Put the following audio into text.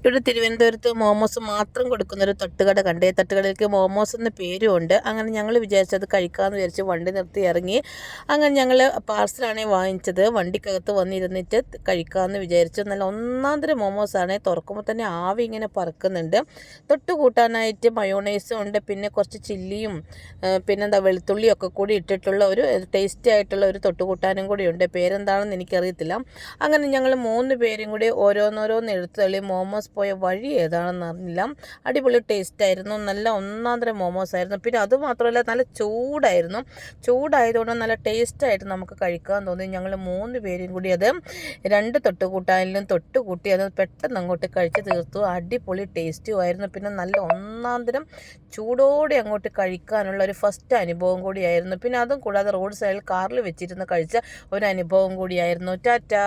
ഇവിടെ തിരുവനന്തപുരത്ത് മോമോസ് മാത്രം കൊടുക്കുന്നൊരു തട്ടുകട കണ്ടേ. തട്ടുകടയിലേക്ക് മോമോസ് എന്ന പേരും ഉണ്ട്. അങ്ങനെ ഞങ്ങൾ വിചാരിച്ചത് കഴിക്കാമെന്ന് വിചാരിച്ച് വണ്ടി നിർത്തി ഇറങ്ങി. അങ്ങനെ ഞങ്ങൾ പാർസലാണ് വാങ്ങിച്ചത്. വണ്ടിക്കകത്ത് വന്നിരുന്നിട്ട് കഴിക്കാമെന്ന് വിചാരിച്ചു. നല്ല ഒന്നാം തരം മോമോസാണ്. തുറക്കുമ്പോൾ തന്നെ ആവി ഇങ്ങനെ പറക്കുന്നുണ്ട്. തൊട്ട് കൂട്ടാനായിട്ട് മയോണൈസും ഉണ്ട്. പിന്നെ കുറച്ച് ചില്ലിയും പിന്നെന്താ വെളുത്തുള്ളിയും ഒക്കെ കൂടി ഇട്ടിട്ടുള്ള ഒരു ടേസ്റ്റി ആയിട്ടുള്ള ഒരു തൊട്ടുകൂട്ടാനും കൂടി ഉണ്ട്. പേരെന്താണെന്ന് എനിക്കറിയത്തില്ല. അങ്ങനെ ഞങ്ങൾ മൂന്ന് പേരും കൂടി ഓരോന്നോരോന്ന് എടുത്തു തള്ളി. മോമോസ് പോയ വഴി ഏതാണെന്ന് അറിഞ്ഞില്ല. അടിപൊളി ടേസ്റ്റ് ആയിരുന്നു. നല്ല ഒന്നാന്തരം മോമോസ് ആയിരുന്നു. പിന്നെ അതുമാത്രമല്ല നല്ല ചൂടായിരുന്നു. ചൂടായതുകൊണ്ട് നല്ല ടേസ്റ്റായിട്ട് നമുക്ക് കഴിക്കാൻ തോന്നി. ഞങ്ങൾ മൂന്ന് പേരും കൂടി അത് രണ്ട് തൊട്ട് കൂട്ടാനിലും തൊട്ട് കൂട്ടി അത് പെട്ടെന്ന് അങ്ങോട്ട് കഴിച്ച് തീർത്തു. അടിപൊളി ടേസ്റ്റും ആയിരുന്നു. പിന്നെ നല്ല ഒന്നാന്തരം ചൂടോടെ അങ്ങോട്ട് കഴിക്കാനുള്ള ഒരു ഫസ്റ്റ് അനുഭവം കൂടിയായിരുന്നു പിന്നെ അതും കൂടാതെ റോഡ് സൈഡിൽ കാറിൽ വെച്ചിരുന്ന് കഴിച്ച ഒരു അനുഭവം കൂടിയായിരുന്നു ടാറ്റാ!